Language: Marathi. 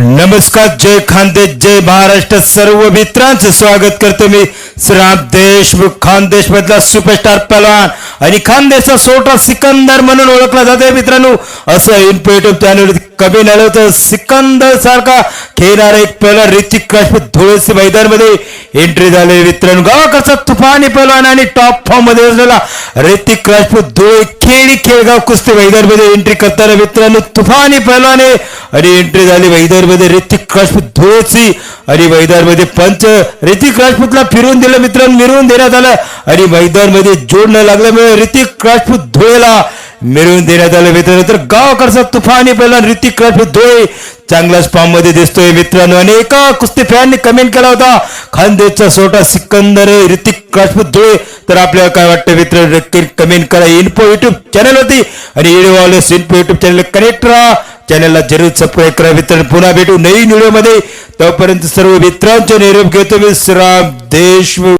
नमस्कार जय खानदेश जय महाराष्ट्र. सर्व मित्रांचं स्वागत करतो मी. श्रीराम देशमुख खानदेश मधला सुपरस्टार पहलवान आणि खानदेशचा सोटा सिकंदर म्हणून ओळखला जाते मित्रांनो. असं इन्फो युट्यूब चॅनल कमी झालं होतं सिकंदर सारखा खेळणारा एक पहिला ऋतिक राजपूत धुळेसी मैदानमध्ये एंट्री झाले. मित्रांनो गावाकडचा तुफानी पहलवान आणि टॉप फॉर्ममध्ये असलेला ऋतिक राजपूत धुळे खेळी खेळगाव कुस्ती मैदानमध्ये एंट्री करताना मित्रांनो तुफानी पहलवान आहे आणि एंट्री झाली मैदानमध्ये ऋतिक राजपूत धुळेची आणि मैदानमध्ये पंच ऋतिक राजपूतला फिरून दिलं. मित्रांनो मिरवून देण्यात आलं आणि मैदानमध्ये जोडणं लागल्यामुळे ऋतिक राजपूत धुळेला मिळवून देण्यात आलं. मित्रांनो तर गावाकडचा तुफानी पहिला ऋतिक राजपूत धुळे चांगलाच फॉर्ममध्ये दिसतोय. मित्रांनो आणि एका कुस्ती फॅनने कमेंट केला होता. खानदेशचा सोटा सिकंदर ऋतिक राजपूत धुळे. तर आपल्याला काय वाटतं मित्र नक्की कमेंट करा. इन्फो युट्यूब चॅनल होती आणि video info YouTube channel connect राहा चॅनलला जरूर सबस्क्राईब करा. मित्रांनो पुन्हा भेटू नवीन व्हिडिओमध्ये. तोपर्यंत सर्व मित्रांचे निरोप घेतो मी. श्रीराम देशमुख.